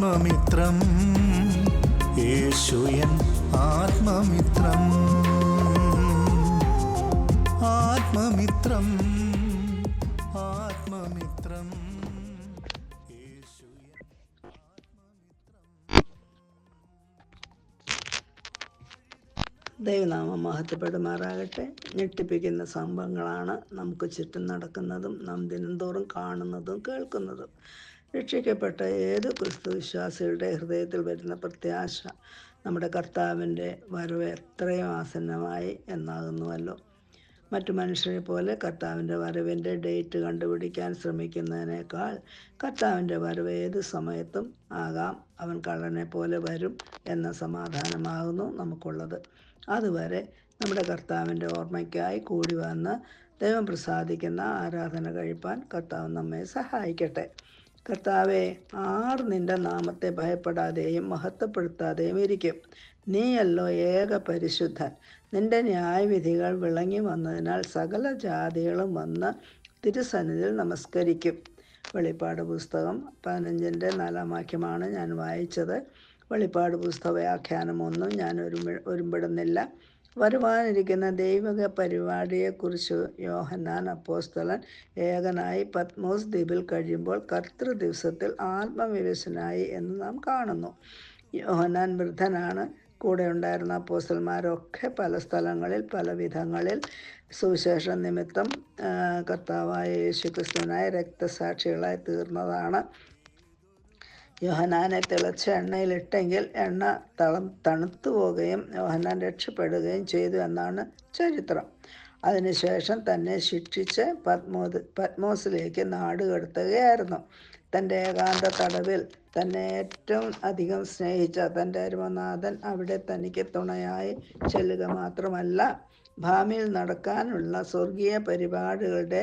ആത്മമിത്രം. യേശുയൻ ആത്മമിത്രം. ആത്മമിത്രം. ആത്മമിത്രം. ദൈവനാമം മഹത്വപ്പെടുമാറാകട്ടെ. ഞെട്ടിപ്പിക്കുന്ന സംഭവങ്ങളാണ് നമുക്ക് ചുറ്റും നടക്കുന്നതും നാം ദിനംതോറും കാണുന്നതും കേൾക്കുന്നതും. രക്ഷിക്കപ്പെട്ട ഏത് ക്രിസ്തു വിശ്വാസികളുടെ ഹൃദയത്തിൽ വരുന്ന പ്രത്യാശ നമ്മുടെ കർത്താവിന്റെ വരവ് എത്രയും ആസന്നമായി എന്നാകുന്നുവല്ലോ. മറ്റു മനുഷ്യരെ പോലെ കർത്താവിന്റെ വരവിന്റെ ഡേറ്റ് കണ്ടുപിടിക്കാൻ ശ്രമിക്കുന്നതിനേക്കാൾ കർത്താവിന്റെ വരവ് ഏത് സമയത്തും ആകാം അവൻ കള്ളനെ പോലെ വരും എന്ന സമാധാനമാകുന്നു നമുക്കുള്ളത്. അതുവരെ നമ്മുടെ കർത്താവിന്റെ ഓർമ്മയ്ക്കായി കൂടി വന്ന് ദൈവം പ്രസാദിക്കുന്ന ആരാധന കഴിപ്പാൻ കർത്താവ് നമ്മെ സഹായിക്കട്ടെ. കർത്താവെ ആർ നിന്റെ നാമത്തെ ഭയപ്പെടാതെയും മഹത്വപ്പെടുത്താതെയും ഇരിക്കും. നീയല്ലോ ഏക പരിശുദ്ധൻ. നിന്റെ ന്യായവിധികൾ വിളങ്ങി വന്നതിനാൽ സകല ജാതികളും വന്ന് തിരുസന്നിധിയിൽ നമസ്കരിക്കും. വെളിപ്പാട് പുസ്തകം പതിനഞ്ചിന്റെ നാലാം വാക്യമാണ് ഞാൻ വായിച്ചത്. വെളിപ്പാട് പുസ്തക വ്യാഖ്യാനമൊന്നും ഞാൻ ഒരുമി ഒരുമ്പിടുന്നില്ല. വരുവാനിരിക്കുന്ന ദൈവിക പരിപാടിയെക്കുറിച്ച് യോഹന്നാൻ അപ്പോസ്തലൻ ഏകനായി പത്മോസ് ദ്വീപിൽ കഴിയുമ്പോൾ കർത്തൃ ദിവസത്തിൽ ആത്മവിവശനായി എന്ന് നാം കാണുന്നു. യോഹന്നാൻ വൃദ്ധനാണ്. കൂടെ ഉണ്ടായിരുന്ന അപ്പോസ്തലന്മാരൊക്കെ പല സ്ഥലങ്ങളിൽ പല വിധങ്ങളിൽ സുവിശേഷ നിമിത്തം കർത്താവായ യേശു രക്തസാക്ഷികളായി തീർന്നതാണ്. യോഹനാനെ തിളച്ച എണ്ണയിലിട്ടെങ്കിൽ എണ്ണ തളം തണുത്തു പോവുകയും യോഹനാൻ രക്ഷപ്പെടുകയും ചെയ്തു എന്നാണ് ചരിത്രം. അതിനുശേഷം തന്നെ ശിക്ഷിച്ച് പത്മോ പത്മോസിലേക്ക് നാടുകടത്തുകയായിരുന്നു തന്റെ ഏകാന്ത തടവിൽ തന്നെ ഏറ്റവും അധികം സ്നേഹിച്ച തന്റെ അരുമനാഥൻ അവിടെ തനിക്ക് തുണയായി ചെല്ലുക മാത്രമല്ല ഭാമിയിൽ നടക്കാനുള്ള സ്വർഗീയ പരിപാടികളുടെ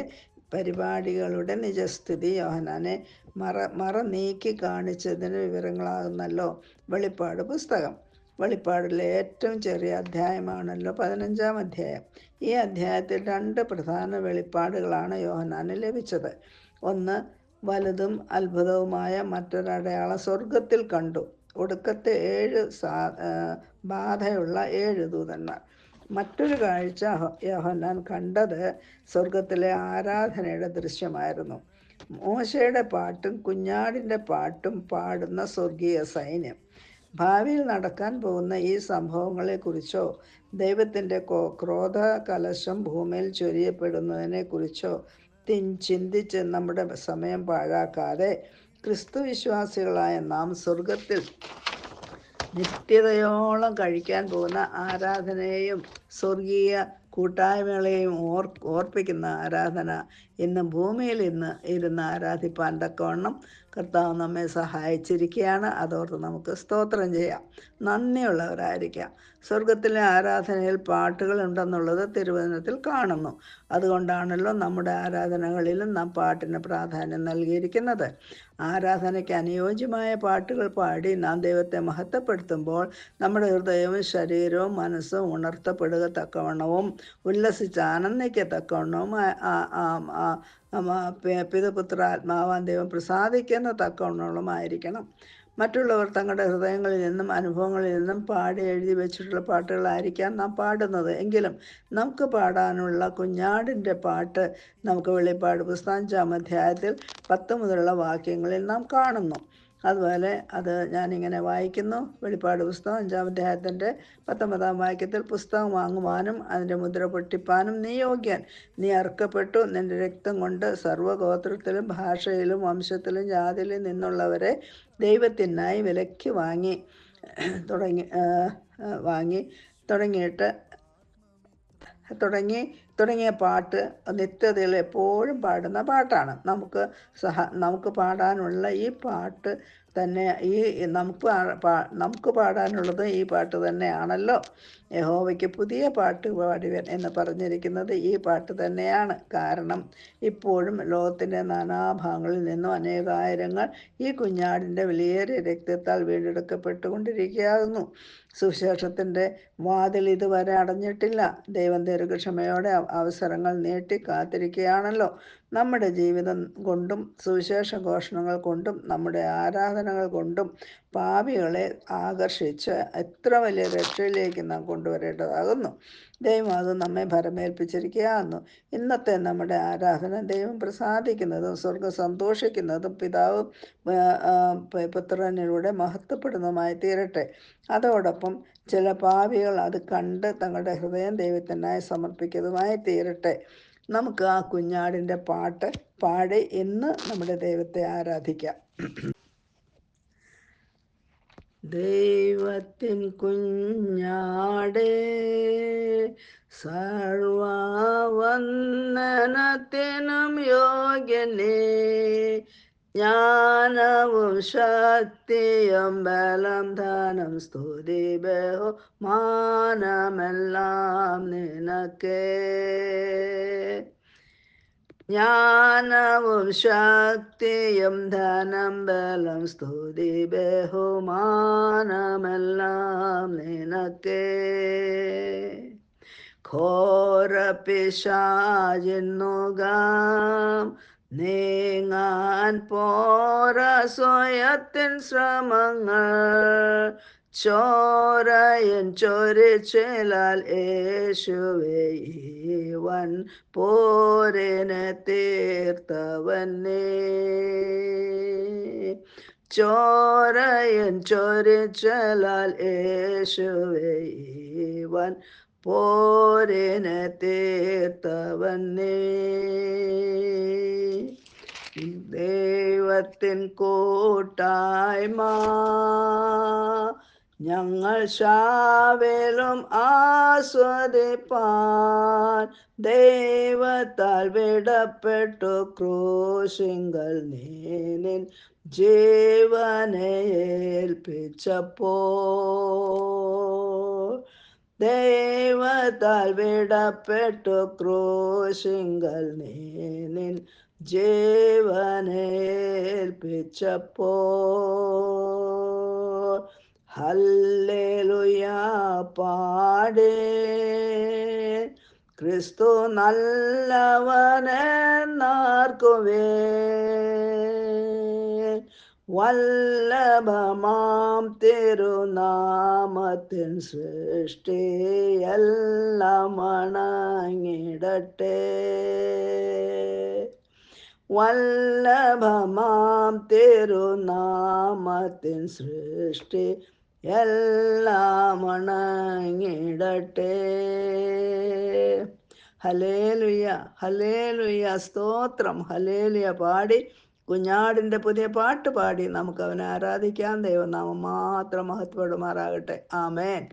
പരിപാടികളുടെ നിജസ്ഥിതി യോഹനാനെ മറ മറ നീക്കി കാണിച്ചതിന് വിവരങ്ങളാകുന്നല്ലോ വെളിപ്പാട് പുസ്തകം. വെളിപ്പാടിലെ ഏറ്റവും ചെറിയ അധ്യായമാണല്ലോ പതിനഞ്ചാം അധ്യായം. ഈ അധ്യായത്തിൽ രണ്ട് പ്രധാന വെളിപ്പാടുകളാണ് യോഹനാന് ലഭിച്ചത്. ഒന്ന് വലുതും അത്ഭുതവുമായ മറ്റൊരടയാളം സ്വർഗത്തിൽ കണ്ടു. ഒടുക്കത്തെ ഏഴ് സാ ബാധയുള്ള ഏഴ് ദൂതന്മാർ. മറ്റൊരു കാഴ്ച യോഹന്നാൻ കണ്ടത് സ്വർഗത്തിലെ ആരാധനയുടെ ദൃശ്യമായിരുന്നു. മോശയുടെ പാട്ടും കുഞ്ഞാടിന്റെ പാട്ടും പാടുന്ന സ്വർഗീയ സൈന്യം. ഭാവിയിൽ നടക്കാൻ പോകുന്ന ഈ സംഭവങ്ങളെക്കുറിച്ചോ ദൈവത്തിന്റെ ക്രോധ കലശം ഭൂമിയിൽ ചൊരിയപ്പെടുന്നതിനെക്കുറിച്ചോ ചിന്തിച്ച് നമ്മുടെ സമയം പാഴാക്കാതെ ക്രിസ്തു വിശ്വാസികളായ നാം സ്വർഗത്തിൽ നിത്യതയോളം കഴിക്കാൻ പോകുന്ന ആരാധനയും സ്വർഗീയ കൂട്ടായ്മകളെയും ഓർ ഓർപ്പിക്കുന്ന ആരാധന ഇന്ന് ഭൂമിയിൽ ഇന്ന് ഇരുന്ന് ആരാധിപ്പാൻ തക്കവണ്ണം കർത്താവ് നമ്മെ സഹായിച്ചിരിക്കുകയാണ്. അതോർത്ത് നമുക്ക് സ്തോത്രം ചെയ്യാം. നന്ദിയുള്ളവരായിരിക്കാം. സ്വർഗത്തിലെ ആരാധനയിൽ പാട്ടുകൾ ഉണ്ടെന്നുള്ളത് തിരുവചനത്തിൽ കാണുന്നു. അതുകൊണ്ടാണല്ലോ നമ്മുടെ ആരാധനകളിലും നാം പാട്ടിന് പ്രാധാന്യം നൽകിയിരിക്കുന്നത്. ആരാധനയ്ക്ക് അനുയോജ്യമായ പാട്ടുകൾ പാടി നാം ദൈവത്തെ മഹത്വപ്പെടുത്തുമ്പോൾ നമ്മുടെ ഹൃദയവും ശരീരവും മനസ്സും ഉണർത്തപ്പെടുക തക്കവണ്ണവും ഉല്ലസിച്ച് ആനന്ദിക്കത്തക്കവണ്ണവും ആ- ആ- ആ- ആ- ആ- പിതപുത്ര ആത്മാവാൻ ദൈവം പ്രസാദിക്കുന്ന തക്കവണ്ണവുമായിരിക്കണം മറ്റുള്ളവർ തങ്ങളുടെ ഹൃദയങ്ങളിൽ നിന്നും അനുഭവങ്ങളിൽ നിന്നും പാടി എഴുതി വെച്ചിട്ടുള്ള പാട്ടുകളായിരിക്കാം നാം പാടുന്നത്. എങ്കിലും നമുക്ക് പാടാനുള്ള കുഞ്ഞാടിന്റെ പാട്ട് നമുക്ക് വെളിപ്പാട് പുസ്തകം അധ്യായത്തിൽ പത്ത് മുതലുള്ള വാക്യങ്ങളിൽ നാം കാണുന്നു. അതുപോലെ അത് ഞാനിങ്ങനെ വായിക്കുന്നു. വെളിപ്പാട് പുസ്തകം അഞ്ചാം അധ്യായത്തിന്റെ പത്തൊമ്പതാം വാക്യത്തിൽ പുസ്തകം വാങ്ങുവാനും അതിന്റെ മുദ്ര പൊട്ടിപ്പാനും നീ യോഗ്യൻ. നീ അർക്കപ്പെട്ടു നിന്റെ രക്തം കൊണ്ട് സർവഗോത്രത്തിലും ഭാഷയിലും വംശത്തിലും ജാതിയിലും നിന്നുള്ളവരെ ദൈവത്തിനായി വിലയ്ക്ക് വാങ്ങി തുടങ്ങി വാങ്ങി തുടങ്ങിയിട്ട് തുടങ്ങി തുടങ്ങിയ പാട്ട് നിത്യതയിൽ എപ്പോഴും പാടുന്ന പാട്ടാണ്. നമുക്ക് സഹ നമുക്ക് പാടാനുള്ള ഈ പാട്ട് തന്നെ ഈ നമുക്ക് നമുക്ക് പാടാനുള്ളത് ഈ പാട്ട് തന്നെയാണല്ലോ. യഹോവയ്ക്ക് പുതിയ പാട്ട് പാടിവൻ എന്ന് പറഞ്ഞിരിക്കുന്നത് ഈ പാട്ട് തന്നെയാണ്. കാരണം ഇപ്പോഴും ലോകത്തിന്റെ നാനാഭാഗങ്ങളിൽ നിന്നും അനേകായിരങ്ങൾ ഈ കുഞ്ഞാടിന്റെ വിലയേറിയ രക്തത്താൽ വീണ്ടെടുക്കപ്പെട്ടുകൊണ്ടിരിക്കുകയാകുന്നു. സുവിശേഷത്തിന്റെ വാതിൽ ഇതുവരെ അടഞ്ഞിട്ടില്ല. ദൈവം ദീർഘക്ഷമയോടെ അവസരങ്ങൾ നീട്ടി കാത്തിരിക്കുകയാണല്ലോ. നമ്മുടെ ജീവിതം കൊണ്ടും സുവിശേഷ ഘോഷണങ്ങൾ കൊണ്ടും നമ്മുടെ ആരാധനകൾ കൊണ്ടും പാപികളെ ആകർഷിച്ച് എത്ര വലിയ രക്ഷയിലേക്ക് നാം കൊണ്ടുവരേണ്ടതാകുന്നു. ദൈവം അത് നമ്മെ ഭരമേൽപ്പിച്ചിരിക്കുകയാകുന്നു ഇന്നത്തെ നമ്മുടെ ആരാധന ദൈവം പ്രസാദിക്കുന്നതും സ്വർഗം സന്തോഷിക്കുന്നതും പിതാവ് പുത്രനിലൂടെ മഹത്വപ്പെടുന്നതുമായി തീരട്ടെ. അതോടൊപ്പം ചില പാപികൾ അത് കണ്ട് തങ്ങളുടെ ഹൃദയം ദൈവത്തിനായി സമർപ്പിക്കുന്നതുമായി തീരട്ടെ. നമുക്ക് ആ കുഞ്ഞാടിന്റെ പാട്ട് പാടി ഇന്ന് നമ്മുടെ ദൈവത്തെ ആരാധിക്കാം. ദൈവത്തിൻ കുഞ്ഞാടേ സർവവന്ദനത്തിനും യോഗ്യനേ. ജ്ഞാനവും ശക്തിയും ബലം ധനം സ്തുതി ബഹു മാനമെല്ലാം നിനക്കേ. ജ്ഞാനവും ശക്തിയും ധനം ബലം സ്തുതി ബഹുമാനമെല്ലാം നിനക്കേ. ഘോര പിശാചിന്നുകാം നീങ്ങാൻ പോര സ്വയത്തിൻ ശ്രമങ്ങൾ. ചോരയൻ ചൊരിച്ചിലാൽ യേശുവേ ഈവൻ പോരിനെ തീർത്തവന്നേ ചോരയൻ ചൊരിച്ചലാൽ യേശുവേ ഈവൻ പോരിനെ തീർത്തവന്നേ ദൈവത്തിൻ കൂട്ടായ്മ ഞങ്ങൾ ശാവേലും ആസ്വദിപ്പാൻ ദൈവത്താൽ വിടപ്പെട്ടു ക്രൂശിങ്കൽ നീനിൻ ജീവനെ ഏൽപ്പിച്ചപ്പോ ദൈവത്താൽ വിടപ്പെട്ടു ക്രൂശിങ്കൽ നീനിൻ ജീവനെ ഏൽപ്പിച്ചപ്പോ ഹല്ലേലുയ പാടേ. ക്രിസ്തു നല്ലവനെന്നാർക്കുവേ. വല്ലഭമാം തിരുനാമത്തിൻ സൃഷ്ടിയെല്ലാം മണങ്ങിടട്ടെ വല്ലഭമാം തിരുനാമത്തിൻ സൃഷ്ടി എല്ലാം മണങ്ങിടട്ടെ ഹലേലുയ ഹലേലുയ സ്തോത്രം ഹലേലുയ പാടി കുഞ്ഞാടിന്റെ പുതിയ പാട്ട് പാടി നമുക്ക് അവനെ ആരാധിക്കാൻ ദൈവനാമം മാത്രം മഹത്വപ്പെടുമാറാകട്ടെ. ആമേൻ.